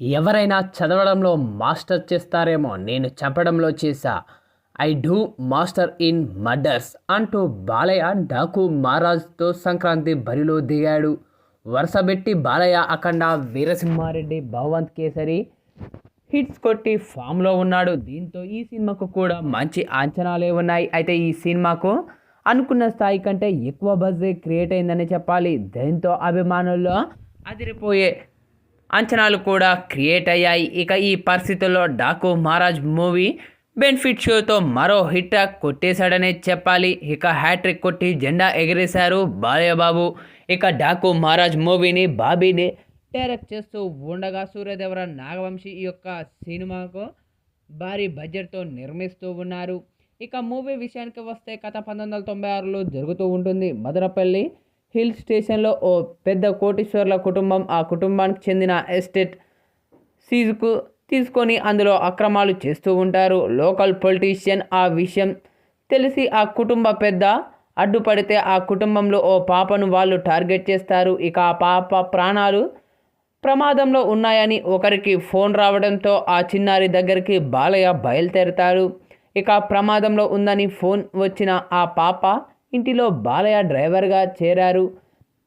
ఎవరైనా చదవడంలో మాస్టర్ చేస్తారేమో నేను చంపడంలో చేశా. I do master in murders అంటూ బాలయ్య డాకు మహారాజ్తో సంక్రాంతి బరిలో దిగాడు. వరుసబెట్టి బాలయ్య అఖండ వీరసింహారెడ్డి భగవంత్ కేసరి హిట్స్ కొట్టి ఫామ్లో ఉన్నాడు. దీంతో ఈ సినిమాకు కూడా మంచి అంచనాలే ఉన్నాయి. అయితే ఈ సినిమాకు అనుకున్న స్థాయి కంటే ఎక్కువ బజ్ క్రియేట్ అయిందని చెప్పాలి. దీంతో అభిమానుల్లో అదిరిపోయే అంచనాలు కూడా క్రియేట్ అయ్యాయి. ఇక ఈ పరిస్థితుల్లో డాకు మహారాజ్ మూవీ బెనిఫిట్ షోతో మరో హిట్ కొట్టేశాడనే చెప్పాలి. ఇక హ్యాట్రిక్ కొట్టి జెండా ఎగిరేశారు బాలయ్యబాబు. ఇక డాకు మహారాజ్ మూవీని బాబీని డైరెక్ట్ చేస్తూ ఉండగా సూర్యదేవర నాగవంశి ఈ యొక్క సినిమాకు భారీ బడ్జెట్తో నిర్మిస్తూ ఉన్నారు. ఇక మూవీ విషయానికి వస్తే కథ పంతొమ్మిది వందల తొంభై ఆరులో జరుగుతూ ఉంటుంది. మదనపల్లి హిల్ స్టేషన్లో ఓ పెద్ద కోటీశ్వర్ల కుటుంబం ఆ కుటుంబానికి చెందిన ఎస్టేట్ సీజుకు తీసుకొని అందులో అక్రమాలు చేస్తూ ఉంటారు. లోకల్ పొలిటీషియన్ ఆ విషయం తెలిసి ఆ కుటుంబ పెద్ద అడ్డుపడితే ఆ కుటుంబంలో ఓ పాపను వాళ్ళు టార్గెట్ చేస్తారు. ఇక ఆ పాప ప్రాణాలు ప్రమాదంలో ఉన్నాయని ఒకరికి ఫోన్ రావడంతో ఆ చిన్నారి దగ్గరికి బాలయ్య బయలుదేరుతారు. ఇక ప్రమాదంలో ఉందని ఫోన్ వచ్చిన ఆ పాప ఇంటిలో బాలయ్య డ్రైవర్గా చేరారు.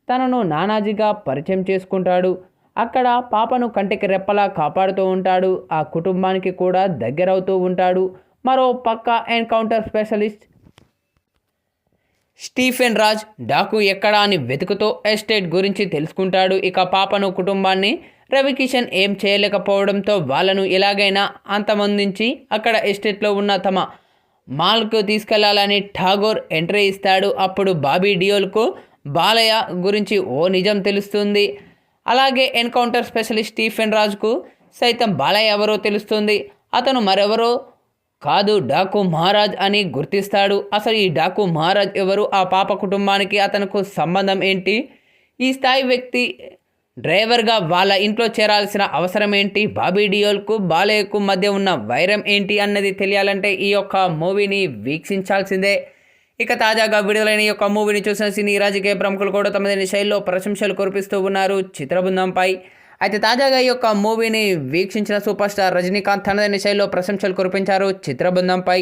తనను నానాజీగా పరిచయం చేసుకుంటాడు. అక్కడ పాపను కంటికి రెప్పలా కాపాడుతూ ఉంటాడు. ఆ కుటుంబానికి కూడా దగ్గరవుతూ ఉంటాడు. మరో పక్క encounter specialist Stephen Raj Daku ఎక్కడా అని వెతుకుతూ ఎస్టేట్ గురించి తెలుసుకుంటాడు. ఇక పాపను కుటుంబాన్ని రవికిషన్ ఏం చేయలేకపోవడంతో వాళ్ళను ఎలాగైనా అంతమొందించి అక్కడ ఎస్టేట్లో ఉన్న తమ మాల్కు తీసుకెళ్ళాలని ఠాగూర్ ఎంట్రీ ఇస్తాడు. అప్పుడు బాబీ డియోల్కు బాలయ్య గురించి ఓ నిజం తెలుస్తుంది. అలాగే ఎన్కౌంటర్ స్పెషలిస్ట్ స్టీఫెన్ రాజుకు సైతం బాలయ్య ఎవరో తెలుస్తుంది. అతను మరెవరో? కాదు డాకు మహారాజ్ అని గుర్తిస్తాడు. అసలు ఈ డాకు మహారాజ్ ఎవరు? ఆ పాప కుటుంబానికి అతనుకు సంబంధం ఏంటి? ఈ స్థాయి వ్యక్తి డ్రైవర్గా వాళ్ళ ఇంట్లో చేరాల్సిన అవసరం ఏంటి బాబీ డియోల్కు బాలయ్యకు మధ్య ఉన్న వైరం ఏంటి అన్నది తెలియాలంటే ఈ యొక్క మూవీని వీక్షించాల్సిందే. ఇక తాజాగా విడుదలైన ఈ యొక్క మూవీని చూసిన సినీ రాజకీయ ప్రముఖులు కూడా తమదైన శైలిలో ప్రశంసలు కురిపిస్తూ ఉన్నారు చిత్రబృందంపై. అయితే తాజాగా ఈ యొక్క మూవీని వీక్షించిన సూపర్ స్టార్ రజనీకాంత్ తనదైన శైలిలో ప్రశంసలు కురిపించారు చిత్రబృందంపై.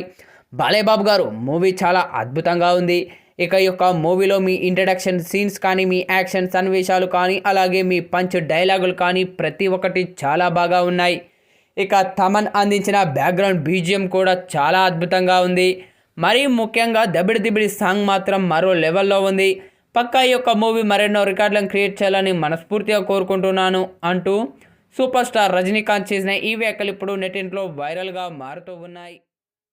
బాలేబాబు గారు మూవీ చాలా అద్భుతంగా ఉంది. ఇక ఈ యొక్క మూవీలో మీ ఇంట్రడక్షన్ సీన్స్ కానీ మీ యాక్షన్ సన్నివేశాలు కానీ అలాగే మీ పంచ్ డైలాగులు కానీ ప్రతి ఒక్కటి చాలా బాగా ఉన్నాయి. ఇక తమన్ అందించిన బ్యాక్గ్రౌండ్ బీజిఎం కూడా చాలా అద్భుతంగా ఉంది. మరీ ముఖ్యంగా దబిడి దిబిడి సాంగ్ మాత్రం మరో లెవెల్లో ఉంది. పక్కా ఈ యొక్క మూవీ మరెన్నో రికార్డులను క్రియేట్ చేయాలని మనస్ఫూర్తిగా కోరుకుంటున్నాను అంటూ సూపర్ స్టార్ రజనీకాంత్ చేసిన ఈ వ్యాఖ్యలు ఇప్పుడు నెటింట్లో వైరల్గా మారుతూ ఉన్నాయి.